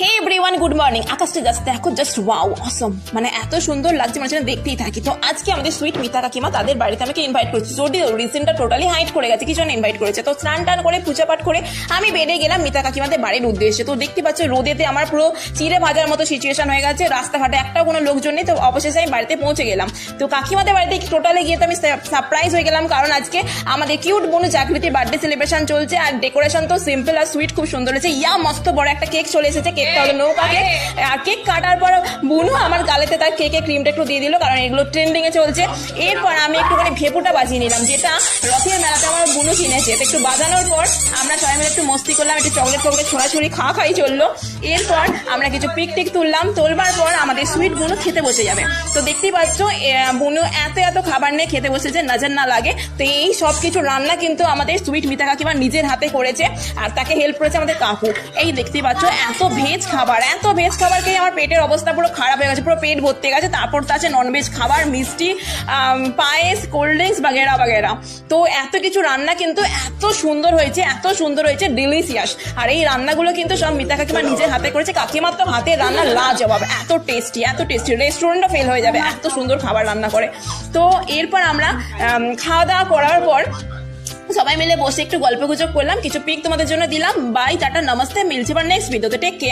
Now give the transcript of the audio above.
হে everyone good morning আকাশটা just দেখো just wow awesome মানে এত সুন্দর লাগছে মানে দেখতেই থাকি। তো আজকে আমাদের সুইট মিতা কাকিমা তাদের বাড়িতে আমাকে ইনভাইট করেছে। যদি রিসেন্টটা টোটালি হাইট করে গেছে কিছু ইনভাইট করেছে? তো স্নান টান করে, পূজা পাঠ করে আমি বেড়ে গেলাম মিতা কাকিমাদের বাড়ির উদ্দেশ্যে। তো দেখতে পাচ্ছ, রোদেতে আমার পুরো চিড়ে ভাজার মতো সিচুয়েশন হয়ে গেছে। রাস্তাঘাটে একটাও কোনো লোকজন নেই, তো অবশেষে আমি বাড়িতে পৌঁছে গেলাম। তো কাকিমাদের বাড়িতে টোটালে গিয়ে তো আমি সারপ্রাইজ হয়ে গেলাম, কারণ আজকে আমাদের কিউট বোনু চাকরিতে বার্থডে সেলিব্রেশন চলছে, আর ডেকোরেশন তো সিম্পল আর সুইট খুব সুন্দর হয়েছে। ইয়া, মস্ত বড় একটা কেক চলে এসেছে কেকটা হলো কেক আর কেক কাটার পর বুনু আমার গালেতে তার কেকে ক্রিমটা একটু দিয়ে দিল, কারণ এগুলো ট্রেন্ডিংয়ে চলছে। এরপর আমি একটুখানি ভেপুটা বাজিয়ে নিলাম, যেটা রথের মেলাতে বুনু কিনেছে তো একটু বাজানোর পর আমরা সবাই মিলে একটু মস্তি করলাম, একটু চকলেট ফকলেট ছোড়াছুড়ি খাওয়া খাই চলল। এরপর আমরা কিছু পিক টিক তুললাম, তোলবার পর আমাদের সুইট বুনু খেতে বসে যাবে। তো দেখতেই পাচ্ছ বুনু এত এত খাবার নিয়ে খেতে বসেছে, নজর না লাগে। তো এই সব কিছু রান্না কিন্তু আমাদের সুইট মিতা কাকিমা নিজের হাতে করেছে, আর তাকে হেল্প করেছে আমাদের কাকু। এই দেখতেই পাচ্ছ, এত ভেজ খাবার, এত ভেজ খাবার খেয়ে আমার পেটের অবস্থা পুরো খারাপ হয়ে গেছে, পুরো পেট ভর্তি গেছে। তারপর তো আছে ননভেজ খাবার, মিষ্টি পায়েস কোল্ড ড্রিঙ্কস বাগেরা বাগেরা। তো এত কিছু রান্না কিন্তু এত সুন্দর হয়েছে, এত সুন্দর হয়েছে ডিলিশিয়াস আর এই রান্নাগুলো কিন্তু সব মিতা কাকিমা নিজের হাতে করেছে কাকিমার তো হাতের রান্না লাজবাব। এত টেস্টি এত টেস্টি রেস্টুরেন্টও ফেল হয়ে যাবে, এত সুন্দর খাবার রান্না করে। তো এরপর আমরা খাওয়া দাওয়া করার পর সবাই মিলে বসে একটু গল্প গুজব করলাম, কিছু পিক তোমাদের জন্য দিলাম। বাই টাটা, নমস্তে, মিলছে বা নেক্সট ভিডিওতে টেক কেয়ার